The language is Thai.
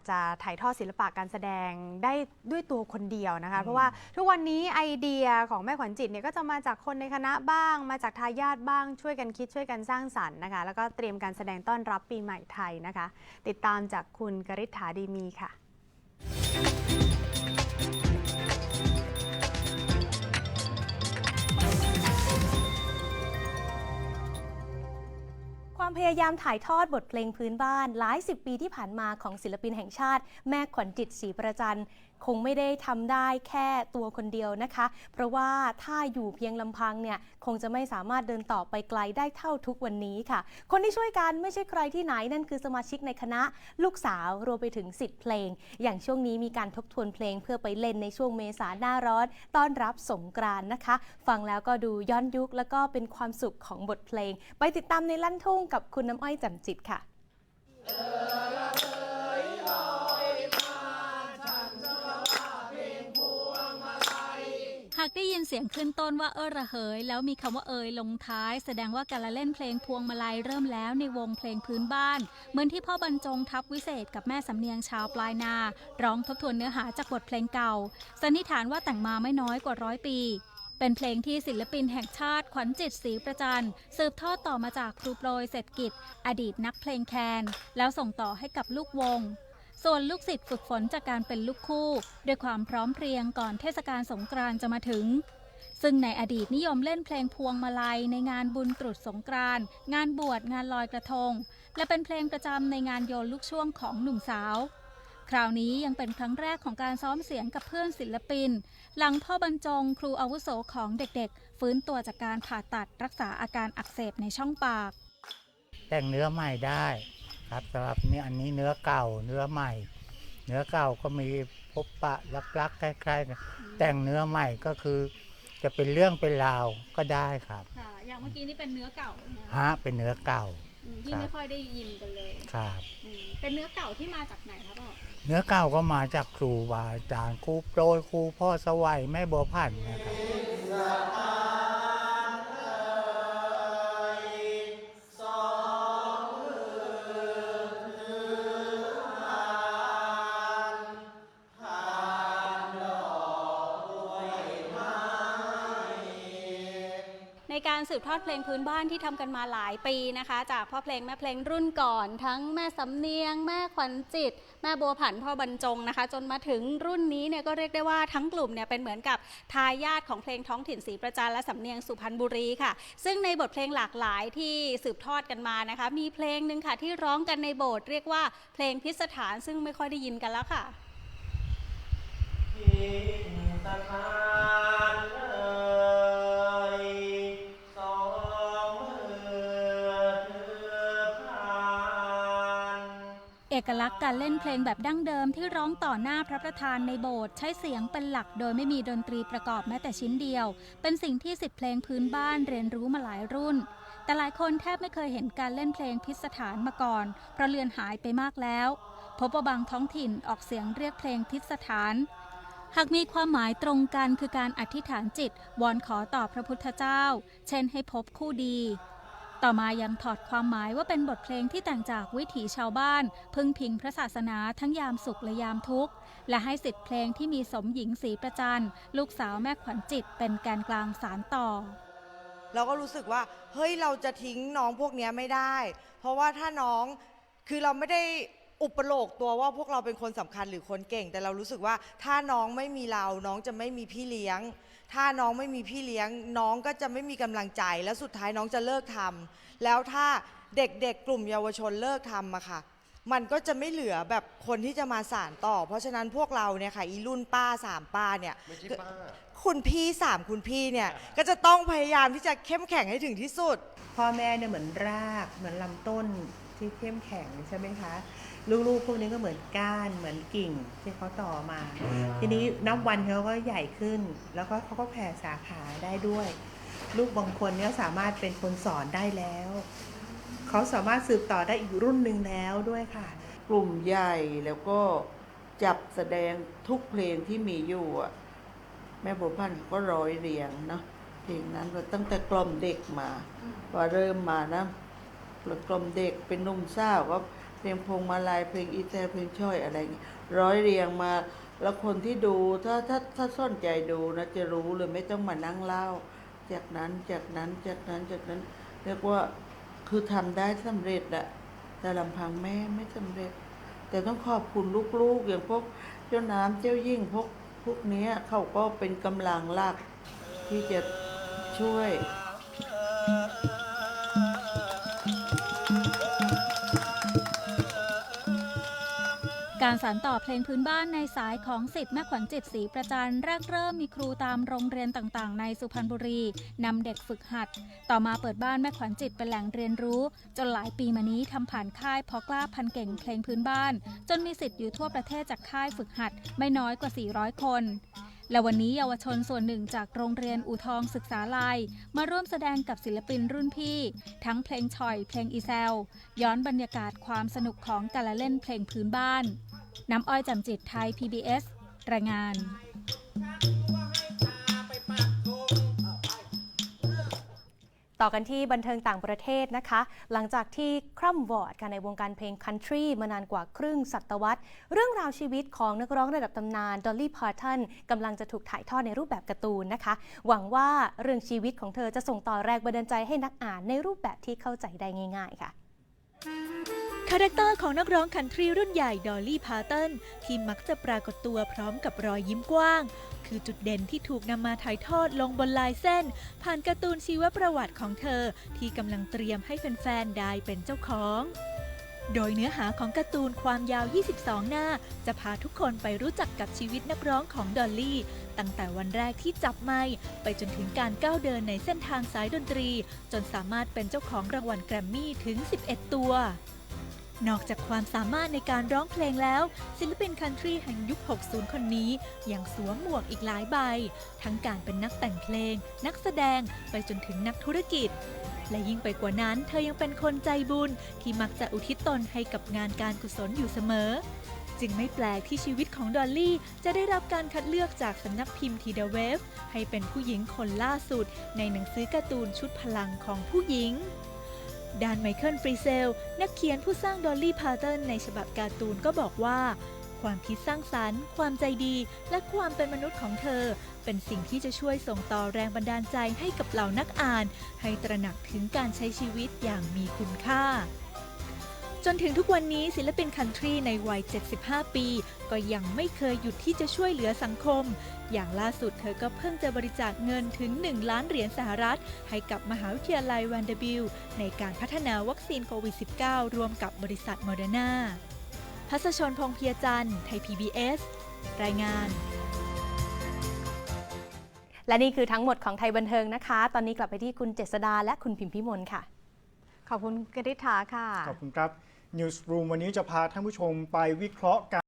ากจะถ่ายทอดศิลปะการแสดงได้ด้วยตัวคนเดียวนะคะ เพราะว่าทุกวันนี้ไอเดียของแม่ขวัญจิตเนี่ยก็จะมาจากคนในคณะบ้าง มาจากทายาทบ้างช่วยกันคิดช่วยกันสร้างสรรค์นะคะ แล้วก็เตรียมการแสดงต้อนรับปีใหม่ไทยนะคะ ติดตามจากคุณกริษฐาดีมีค่ะ ความพยายามถ่ายทอดบทเพลงพื้นบ้าน หลายสิบปีที่ผ่านมาของศิลปินแห่งชาติ แม่ขวัญจิตศรีประจัน คงไม่ได้ทำได้แค่ตัวคนเดียวนะคะ เพราะว่าถ้าอยู่เพียงลำพังเนี่ยคงจะไม่สามารถเดินต่อไปไกลได้เท่าทุกวันนี้ค่ะ คนที่ช่วยกันไม่ใช่ใครที่ไหนนั่นคือสมาชิกในคณะลูกสาวรวมไปถึงสิทธิ์เพลง อย่างช่วงนี้มีการทบทวนเพลงเพื่อไปเล่นในช่วงเมษาหน้าร้อน ต้อนรับสงกรานนะคะ ฟังแล้วก็ดูย้อนยุคแล้วก็เป็นความสุขของบทเพลง ไปติดตามในลั่นทุ่งกับคุณน้ำอ้อยแจ่มจิตค่ะากได้ยินเสียงขึ้นต้นว่าเออระเหย แล้วมีคำว่าเอยลงท้าย แสดงว่าการละเล่นเพลงพวงมาลัยเริ่มแล้วในวงเพลงพื้นบ้าน เหมือนที่พ่อบรรจงทัพวิเศษกับแม่สำเนียงชาวปลายนา ร้องทบทวนเนื้อหาจากบทเพลงเก่า สันนิษฐานว่าแต่งมาไม่น้อยกว่าร้อยปีเป็นเพลงที่ศิลปินแห่งชาติขวัญจิตศรีประจันสืบทอดต่อมาจากครูโปรยเศรษฐกิจ อดีตนักเพลงแคน แล้วส่งต่อให้กับลูกวง ส่วนลูกศิษย์ฝึกฝนจากการเป็นลูกคู่ ด้วยความพร้อมเพรียงก่อนเทศกาลสงกรานต์จะมาถึง ซึ่งในอดีตนิยมเล่นเพลงพวงมาลัยในงานบุญตรุษสงกรานต์งานบวชงานลอยกระทง และเป็นเพลงประจำในงานโยนลูกช่วงของหนุ่มสาว คราวนี้ยังเป็นครั้งแรกของการซ้อมเสียงกับเพื่อนศิลปิน หลังพ่อบรรจงครูอาวุโสของเด็กๆ ฟื้นตัวจากการผ่าตัดรักษาอาการอักเสบในช่องปาก แต่งเนื้อใหม่ได้ ครับสำหรับนี่อันนี้เนื้อเก่าเนื้อใหม่ เนื้อเก่าก็มีพบปะรักๆคล้ายๆกันแต่งเนื้อใหม่ก็คือ จะเป็นเรื่องเป็นราวก็ได้ครับค่ะอย่างเมื่อกี้นี่เป็นเนื้อเก่าฮะเป็นเนื้อเก่าที่ไม่ค่อยได้ยินกันเลยครับเป็นเนื้อเก่าที่มาจากไหนครับพ่อเนื้อเก่าก็มาจากครูบาอาจารย์ครูโปรยครูพ่อสวัยแม่บัวพันธ์นะครับใการสืบทอดเพลงพื้นบ้านที่ทำกันมาหลายปีนะคะ จากพ่อเพลงแม่เพลงรุ่นก่อน ทั้งแม่สำเนียง แม่ขวัญจิต แม่บัวผันพ่อบรรจงนะคะ จนมาถึงรุ่นนี้เนี่ยก็เรียกได้ว่าทั้งกลุ่มเนี่ยเป็นเหมือนกับทายาทของเพลงท้องถิ่นศรีประจันและสำเนียงสุพรรณบุรีค่ะ ซึ่งในบทเพลงหลากหลายที่สืบทอดกันมานะคะ มีเพลงหนึ่งค่ะที่ร้องกันในโบสถ์เรียกว่าเพลงพิสถานซึ่งไม่ค่อยได้ยินกันแล้วค่ะ อกลักษณ์การเล่นเพลงแบบดั้งเดิมที่ร้องต่อหน้าพระประธานในโบสถ์ใช้เสียงเป็นหลักโดยไม่มีดนตรีประกอบแม้แต่ชิ้นเดียว เป็นสิ่งที่สิทธิเพลงพื้นบ้านเรียนรู้มาหลายรุ่น แต่หลายคนแทบไม่เคยเห็นการเล่นเพลงพิสถานมาก่อน เพราะเลือนหายไปมากแล้ว พบว่าบางท้องถิ่นออกเสียงเรียกเพลงพิสถานหากมีความหมายตรงกันคือการอธิษฐานจิต วอนขอต่อพระพุทธเจ้า เช่นให้พบคู่ดี ต่อมายังถอดความหมายว่าเป็นบทเพลงที่แต่งจากวิถีชาวบ้าน พึ่งพิงพระศาสนาทั้งยามสุขและยามทุกข์ และให้สิทธิเพลงที่มีสมหญิงศรีประจันลูกสาวแม่ขวัญจิตเป็นแกนกลางสารต่อ เราก็รู้สึกว่า เฮ้ยเราจะทิ้งน้องพวกนี้ไม่ได้ เพราะว่าถ้าน้องคือเราไม่ได้ อุปโลกตัวว่าพวกเราเป็นคนสำคัญหรือคนเก่ง แต่เรารู้สึกว่าถ้าน้องไม่มีเราน้องจะไม่มีพี่เลี้ยง ถ้าน้องไม่มีพี่เลี้ยง น้องก็จะไม่มีกำลังใจ แล้วสุดท้ายน้องจะเลิกทำแล้วถ้าเด็กๆกลุ่มเยาวชนเลิกทำอะค่ะ มันก็จะไม่เหลือแบบคนที่จะมาสานต่อ เพราะฉะนั้นพวกเราเนี่ยค่ะอีรุ่นป้าสามป้าเนี่ย ไม่ใช่ป้า คุณพี่สามคุณพี่เนี่ย ก็จะต้องพยายามที่จะเข้มแข็งให้ถึงที่สุด พ่อแม่เนี่ยเหมือนรากเหมือนลำต้น ที่เข้มแข็งใช่ไหมคะ ลูกๆพวกนี้ก็เหมือนก้านเหมือนกิ่งที่เขาต่อมา ทีนี้นับวันเขาก็ใหญ่ขึ้น แล้วก็เขาก็แผ่สาขาได้ด้วย ลูกบางคนเนี่ยสามารถเป็นคนสอนได้แล้วเขาสามารถสืบต่อได้อีกรุ่นหนึ่งแล้วด้วยค่ะ กลุ่มใหญ่แล้วก็จับแสดงทุกเพลงที่มีอยู่อะแม่บัวพันธ์ก็ร้อยเรียงเนาะเพลงนั้นก็ตั้งแต่กล่อมเด็กมาพอเริ่มมานะ กลมเด็กเป็นนุ่มสาวก็เพลงพงมาลัยเพลงอีแซเพลงช่อยอะไรอย่างงี้ร้อยเรียงมาแล้วคนที่ดูถ้าถ้าถ้าสนใจดูนะจะรู้เลยไม่ต้องมานั่งเล่า จากนั้นจากนั้นจากนั้นจากนั้น เรียกว่าคือทำได้สำเร็จอะแต่ลำพังแม่ไม่สำเร็จ แต่ต้องขอบคุณลูกๆ อย่างพวกเจ้าน้ำเจ้ายิ่งพวกพวกนี้เขาก็เป็นกำลังหลักที่จะช่วย การสานต่อเพลงพื้นบ้านในสายของสิทธิ์แม่ขวัญจิตศรีประจันแรกเริ่มมีครูตามโรงเรียนต่างๆ ในสุพรรณบุรีนำเด็กฝึกหัด ต่อมาเปิดบ้านแม่ขวัญจิตเป็นแหล่งเรียนรู้ จนหลายปีมานี้ทำผ่านค่ายพอกล้าพันเก่งเพลงพื้นบ้าน จนมีสิทธิ์อยู่ทั่วประเทศจากค่ายฝึกหัด ไม่น้อยกว่า 400 คน และวันนี้เยาวชนส่วนหนึ่งจากโรงเรียนอูทองศึกษาลายมาร่วมแสดงกับศิลปินรุ่นพี่ ทั้งเพลงชอย เพลงอีแซล ย้อนบรรยากาศความสนุกของการละเล่นเพลงพื้นบ้าน น้ำอ้อยจำจิตไทย PBS รายงาน ต่อกันที่บันเทิงต่างประเทศนะคะ หลังจากที่คร่ำวอดกันในวงการเพลงคันทรีมานานกว่าครึ่งศตวรรษ เรื่องราวชีวิตของนักร้องระดับตำนานดอลลี่พาร์ทันกำลังจะถูกถ่ายทอดในรูปแบบการ์ตูนนะคะ หวังว่าเรื่องชีวิตของเธอจะส่งต่อแรงบันดาลใจให้นักอ่านในรูปแบบที่เข้าใจได้ง่าย ๆ ค่ะ คาแรคเตอร์ของนักร้องคันทรีรุ่นใหญ่ดอลลี่พาร์ตันที่มักจะปรากฏตัวพร้อมกับรอยยิ้มกว้าง คือจุดเด่นที่ถูกนำมาถ่ายทอดลงบนลายเส้น ผ่านการ์ตูนชีวประวัติของเธอ ที่กำลังเตรียมให้แฟนๆได้เป็นเจ้าของโดยเนื้อหาของการ์ตูนความยาว 22 หน้า จะพาทุกคนไปรู้จักกับชีวิตนักร้องของดอลลี่ ตั้งแต่วันแรกที่จับไมค์ไปจนถึงการก้าวเดินในเส้นทางสายดนตรี จนสามารถเป็นเจ้าของรางวัลแกรมมี่ถึง 11 ตัว นอกจากความสามารถในการร้องเพลงแล้ว ศิลปินคันทรีแห่งยุค 60 คนนี้ ยังสวมหมวกอีกหลายใบ ทั้งการเป็นนักแต่งเพลง นักแสดงไปจนถึงนักธุรกิจ และยิ่งไปกว่านั้น เธอยังเป็นคนใจบุญ ที่มักจะอุทิศตนให้กับงานการกุศลอยู่เสมอ จึงไม่แปลกที่ชีวิตของดอลลี่ จะได้รับการคัดเลือกจากสำนักพิมพ์ทีเดเวฟให้เป็นผู้หญิงคนล่าสุด ในหนังสือการ์ตูนชุดพลังของผู้หญิง ด้านไมเคิลฟรีเซล นักเขียนผู้สร้างดอลลี่พาร์ตันในฉบับการ์ตูนก็บอกว่า ความคิดสร้างสรรค์ ความใจดี และความเป็นมนุษย์ของเธอ เป็นสิ่งที่จะช่วยส่งต่อแรงบันดาลใจให้กับเหล่านักอ่าน ให้ตระหนักถึงการใช้ชีวิตอย่างมีคุณค่า จนถึงทุกวันนี้ศิลปินคันทรีในวัย 75 ปี ก็ยังไม่เคยหยุดที่จะช่วยเหลือสังคม อย่างล่าสุดเธอก็เพิ่งจะบริจาคเงินถึง 1 ล้านเหรียญสหรัฐ ให้กับมหาวิทยาลัยแวนเดอร์บิลต์ในการพัฒนาวัคซีนโควิด -19 ร่วมกับบริษัทโมเดอร์นาพัสชนพงษ์เพียจันทร์ไทย PBS รายงาน และนี่คือทั้งหมดของไทยบันเทิงนะคะ ตอนนี้กลับไปที่คุณเจษดาและคุณพิมพิมลค่ะ ขอบคุณกริษฐาค่ะ ขอบคุณครับ Newsroom วันนี้จะพาท่านผู้ชมไปวิเคราะห์การ